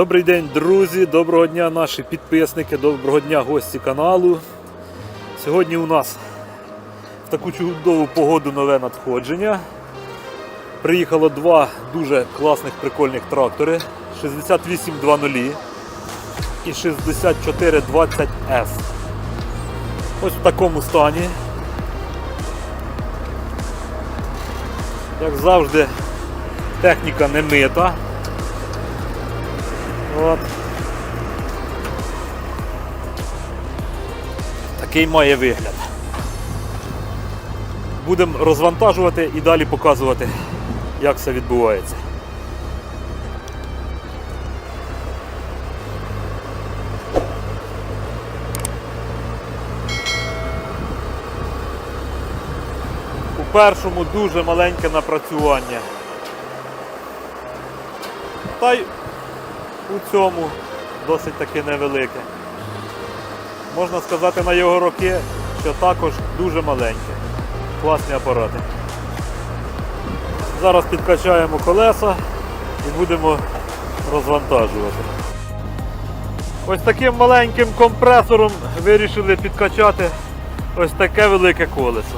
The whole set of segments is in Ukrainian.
Добрий день, друзі! Доброго дня, наші підписники, доброго дня, гості каналу. Сьогодні у нас в таку чудову погоду нове надходження. Приїхало два дуже класних прикольних трактори 6820 і 6420S. Ось в такому стані. Як завжди, техніка не мита. От. Такий має вигляд. Будемо розвантажувати і далі показувати, як все відбувається. У першому дуже маленьке напрацювання. Та й у цьому досить таки невелике. Можна сказати на його роки, що також дуже маленьке. Класні апарати. Зараз підкачаємо колеса і будемо розвантажувати. Ось таким маленьким компресором вирішили підкачати ось таке велике колесо.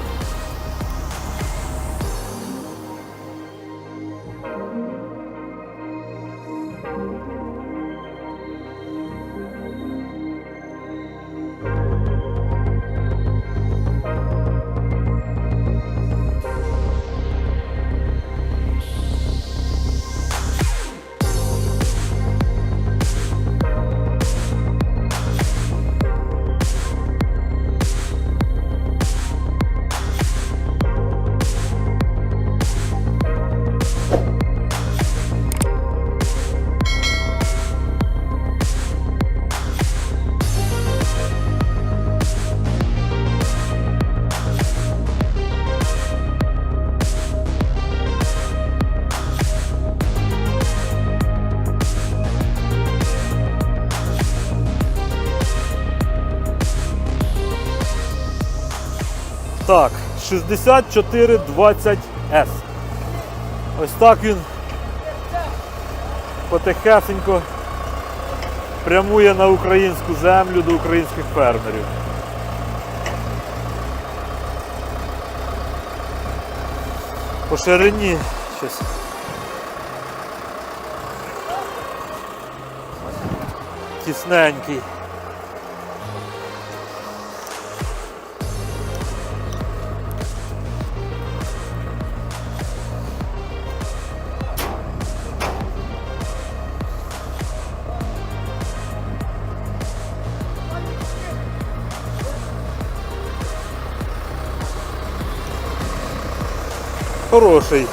Так, 6420S. Ось так він потихесенько прямує на українську землю до українських фермерів. По ширині щось. Тісненький. Хороший.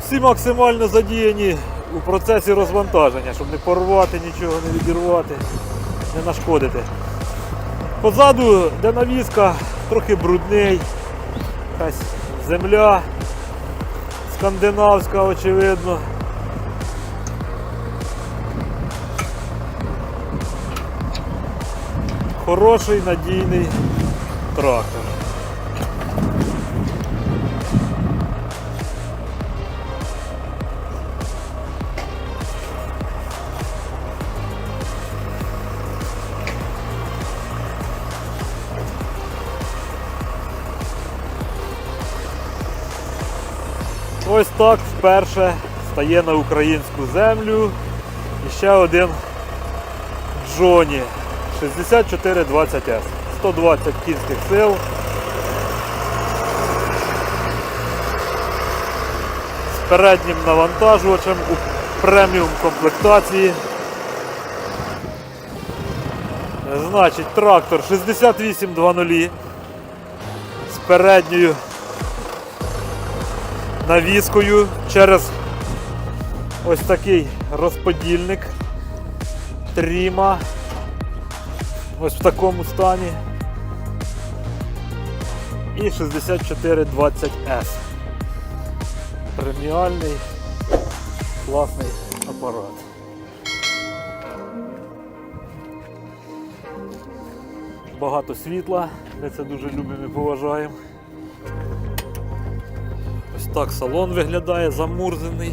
Всі максимально задіяні у процесі розвантаження, щоб не порвати нічого, не відірвати, не нашкодити. Позаду, де навіска, трохи брудний, якась земля скандинавська, очевидно. Хороший надійний трактор. Ось так вперше стає на українську землю. І ще один Джоні 6420S. 120 кінських сил. З переднім навантажувачем у преміум комплектації. Значить, трактор 6820 з передньою навіскою через ось такий розподільник тріма. Ось в такому стані. І 6420S. Преміальний класний апарат. багато світла. Ми це дуже любимо і поважаємо. Ось так салон виглядає замурзаний.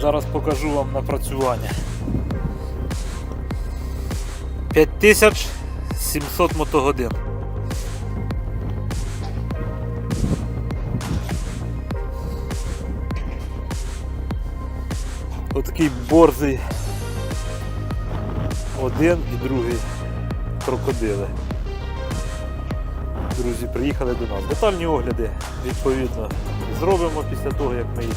Зараз покажу вам напрацювання. 5700 мотогодин. Отакий борзий один і другий крокодили. Друзі, приїхали до нас. Детальні огляди, відповідно, зробимо після того, як ми їх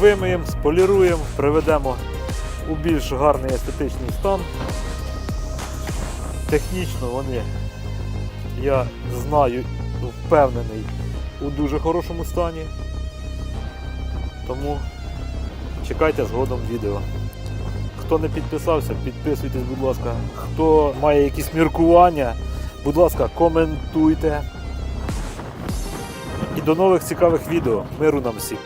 вимиємо, споліруємо, приведемо у більш гарний естетичний стан. Технічно вони, я знаю, впевнений, у дуже хорошому стані. Тому чекайте згодом відео. Хто не підписався, підписуйтесь, будь ласка. Хто має якісь міркування, будь ласка, коментуйте. І до нових цікавих відео. Миру нам всім!